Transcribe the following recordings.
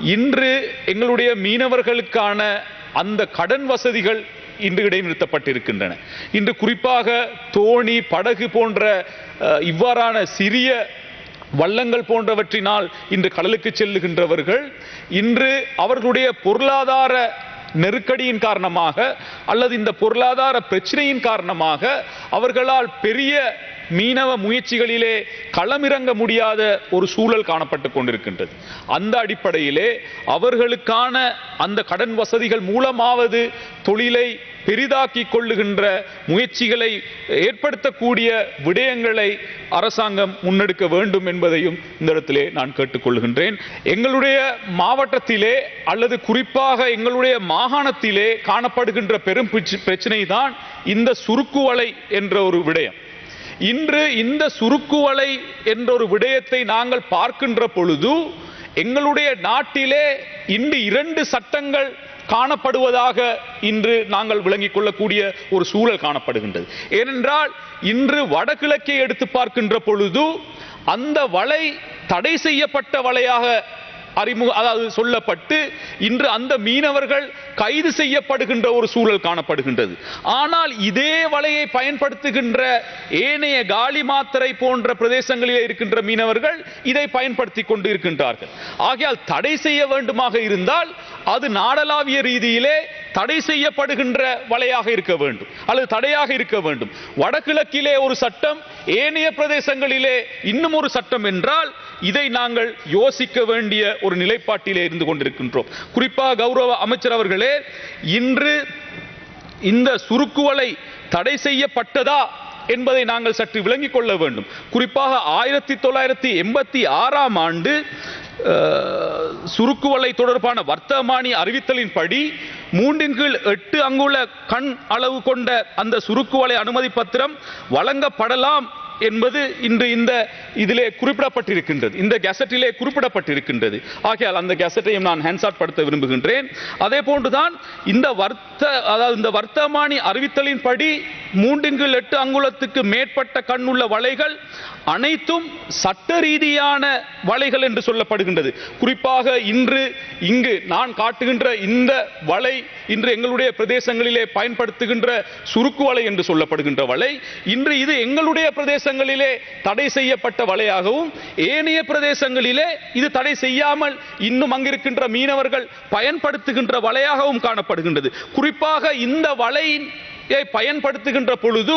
இன்று எங்களுடைய மீனவர்களுக்கான அந்த கடன் வசதிகள் இன்று இடைநிறுத்தப்பட்டிருக்கின்றன. இன்று குறிப்பாக தோணி படகு போன்ற இவ்வாறான சிறிய வள்ளங்கள் போன்றவற்றினால் இன்று கடலுக்கு செல்லுகின்றவர்கள் இன்று அவர்களுடைய பொருளாதார நெருக்கடியின் காரணமாக அல்லது இந்த பொருளாதார பிரச்சனையின் காரணமாக அவர்களால் பெரிய மீனவ முயற்சிகளிலே களமிறங்க முடியாத ஒரு சூழல் காணப்பட்டு கொண்டிருக்கின்றது. அந்த அடிப்படையிலே அவர்களுக்கான அந்த கடன் வசதிகள் மூலமாவது தொழிலை பெரிதாக்கி கொள்ளுகின்ற முயற்சிகளை ஏற்படுத்தக்கூடிய விடயங்களை அரசாங்கம் முன்னெடுக்க வேண்டும் என்பதையும் இந்த இடத்திலே நான் கேட்டுக்கொள்கின்றேன். எங்களுடைய மாவட்டத்திலே அல்லது குறிப்பாக எங்களுடைய மாகாணத்திலே காணப்படுகின்ற பெரும் பிரச்சனை தான் இந்த சுருக்குவலை என்ற ஒரு விடயம். இன்று இந்த சுருக்குவலை என்ற ஒரு விடயத்தை நாங்கள் பார்க்கின்ற பொழுது எங்களுடைய நாட்டிலே இன்று இரண்டு சட்டங்கள் காணப்படுவதாக இன்று நாங்கள் விளங்கிக் கொள்ளக்கூடிய ஒரு சூழல் காணப்படுகின்றது. ஏனென்றால் இன்று வடகிழக்கை எடுத்து பார்க்கின்ற பொழுது அந்த வலை தடை செய்யப்பட்ட வலையாக அறிமுக அதாவது சொல்லப்பட்டு இன்று அந்த மீனவர்கள் கைது செய்யப்படுகின்ற ஒரு சூழல் காணப்படுகின்றது. ஆனால் இதே வலையை பயன்படுத்துகின்ற ஏனைய காலி மாத்திரை போன்ற பிரதேசங்களில் இருக்கின்ற மீனவர்கள் இதை பயன்படுத்தி கொண்டு இருக்கின்றார்கள். ஆகையால் தடை செய்ய வேண்டுமாக இருந்தால் அது நாடளாவிய ரீதியிலே தடை செய்யப்படுகின்ற வலையாக இருக்க வேண்டும். அல்லது தடையாக இருக்க வேண்டும். வடகிழக்கிலே ஒரு சட்டம் ஏனைய பிரதேசங்களிலே இன்னும் ஒரு சட்டம் என்றால் இதை நாங்கள் யோசிக்க வேண்டிய ஒரு நிலைப்பாட்டிலே இருந்து கொண்டிருக்கின்றோம். குறிப்பாக கௌரவ அமைச்சர் அவர்களே இன்று இந்த சுருக்குவலை தடை செய்யப்பட்டதா என்பதை நாங்கள் சற்று விளங்கிக் கொள்ள வேண்டும். குறிப்பாக ஆயிரத்தி தொள்ளாயிரத்தி எண்பத்தி ஆறாம் ஆண்டு சுருக்குவலை தொடர்பான வர்த்தமானி அறிவித்தலின்படி மூன்றின் கீழ் எட்டு அங்குள்ள கண் அளவு கொண்ட அந்த சுருக்குவலை அனுமதி பத்திரம் வழங்கப்படலாம் என்பது இன்று இந்த இதிலே குறிப்பிடப்பட்டிருக்கின்றது. இந்த கெசட்டிலே குறிப்பிடப்பட்டிருக்கின்றது. ஆகையால் அந்த கெசட்டையும் நான் ஹேண்ட்சாட் படுத்த விரும்புகின்றேன். அதே போன்றுதான் இந்த வர்த்த அதாவது இந்த வர்த்தமானி அறிவித்தலின்படி மூன்றின் கீழ் எட்டு அங்குலத்துக்கு மேற்பட்ட கண்ணுள்ள வலைகள் அனைத்தும் சட்ட ரீதியான வலைகள் என்று சொல்லப்படுகின்றது. குறிப்பாக இன்று இங்கு நான் காட்டுகின்ற இந்த வலை இன்று எங்களுடைய பிரதேசங்களிலே பயன்படுத்துகின்ற சுருக்கு வலை என்று சொல்லப்படுகின்ற வலை இன்று இது எங்களுடைய பிரதேசங்களிலே தடை செய்யப்பட்ட வலையாகவும் ஏனைய பிரதேசங்களிலே இது தடை செய்யாமல் இன்னும் அங்கிருக்கின்ற மீனவர்கள் பயன்படுத்துகின்ற வலையாகவும் காணப்படுகின்றது. குறிப்பாக இந்த வலையின் பயன்படுத்துகின்ற பொழுது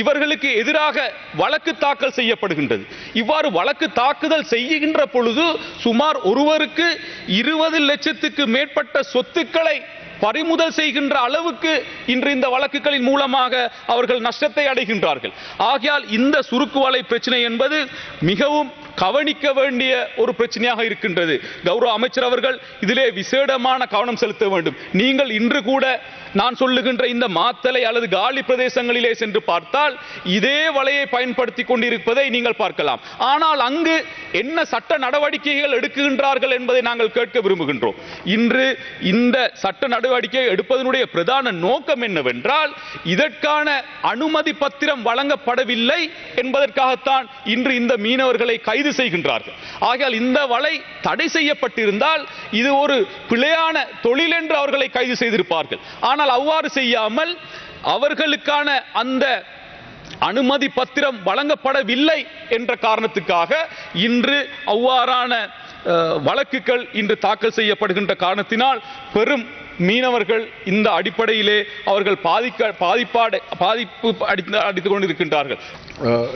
இவர்களுக்கு எதிராக வழக்கு தாக்கல் செய்யப்படுகின்றது. இவ்வாறு வழக்கு தாக்குதல் செய்கின்ற பொழுது சுமார் ஒருவருக்கு இருபது லட்சத்துக்கு மேற்பட்ட சொத்துக்களை பறிமுதல் செய்கின்ற அளவுக்கு இன்று இந்த வழக்குகளின் மூலமாக அவர்கள் நஷ்டத்தை அடைகின்றார்கள். ஆகையால் இந்த சுருக்குவலை பிரச்சனை என்பது மிகவும் கவனிக்க வேண்டிய ஒரு பிரச்சனையாக இருக்கின்றது. கௌரவ அமைச்சர் அவர்கள் இதிலே விசேடமான கவனம் செலுத்த வேண்டும். நீங்கள் இன்று கூட நான் சொல்லுகின்ற இந்த மாத்தலை அல்லது காலி பிரதேசங்களிலே சென்று பார்த்தால் இதே வலையை பயன்படுத்தி கொண்டிருப்பதை நீங்கள் பார்க்கலாம். ஆனால் அங்கு என்ன சட்ட நடவடிக்கைகள் எடுக்கின்றார்கள் என்பதை நாங்கள் கேட்க விரும்புகின்றோம். இன்று இந்த சட்ட நடவடிக்கை எடுப்பதனுடைய பிரதான நோக்கம் என்னவென்றால் இதற்கான அனுமதி பத்திரம் வழங்கப்படவில்லை என்பதற்காகத்தான் இன்று இந்த மீனவர்களை கைது செய்கின்றார்கள். ஆகையால் இந்த வலை தடை செய்யப்பட்டிருந்தால் இது ஒரு பிழையான தொழில் என்று அவர்களை கைது செய்திருப்பார்கள். ஆனால் அவ்வாறு செய்யாமல் அவர்களுக்கான அந்த அனுமதி பத்திரம் வழங்கப்படவில்லை என்ற காரணத்துக்காக இன்று அவ்வாறான வழக்குகள் இன்று தாக்கல் செய்யப்படுகின்ற காரணத்தினால் பெரும் மீனவர்கள் இந்த அடிப்படையிலே அவர்கள் பாதிக்க பாதிப்பாடு பாதிப்பு அடித்து அடித்துக் கொண்டிருக்கின்றார்கள்.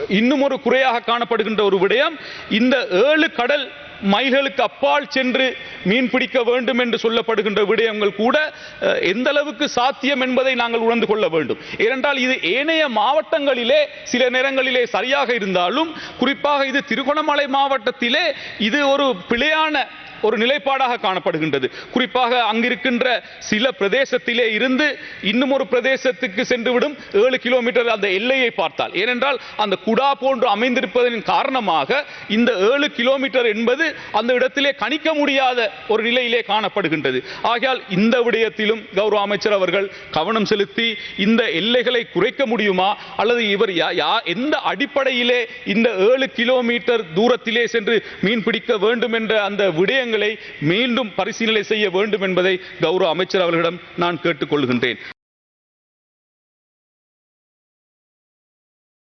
இன்னும் ஒரு குறையாக காணப்படுகின்ற ஒரு விடயம் இந்த ஏழு கடல் மைல்களுக்கு அப்பால் சென்று மீன் பிடிக்க வேண்டும் என்று சொல்லப்படுகின்ற விடயங்கள் கூட எந்த அளவுக்கு சாத்தியம் என்பதை நாங்கள் உணர்ந்து கொள்ள வேண்டும். ஏனென்றால் இது ஏனைய மாவட்டங்களிலே சில நேரங்களிலே சரியாக இருந்தாலும் குறிப்பாக இது திருகோணமலை மாவட்டத்திலே இது ஒரு பிழையான ஒரு நிலைப்பாடாக காணப்படுகின்றது. குறிப்பாக அங்கிருக்கின்ற சில பிரதேசத்திலே இருந்து இன்னும் ஒரு பிரதேசத்துக்கு சென்றுவிடும் ஏழு கிலோமீட்டர் அந்த எல்லையை பார்த்தால். ஏனென்றால் அந்த குடா போன்று அமைந்திருப்பதன் காரணமாக இந்த ஏழு கிலோமீட்டர் என்பது அந்த இடத்திலே கணிக்க முடியாத ஒரு நிலையிலே காணப்படுகின்றது. ஆகையால் இந்த விடயத்திலும் கௌரவ அமைச்சர் அவர்கள் கவனம் செலுத்தி இந்த எல்லைகளை குறைக்க முடியுமா? அல்லது இவர் யா- யா- எந்த அடிப்படையிலே இந்த ஏழு கிலோமீட்டர் தூரத்திலே சென்று மீன் பிடிக்க வேண்டும் என்ற அந்த விடயங்கள் விஷயங்களை மீண்டும் பரிசீலனை செய்ய வேண்டும் என்பதை கௌரவ அமைச்சர் அவர்களிடம் நான் கேட்டுக்கொள்கின்றேன்.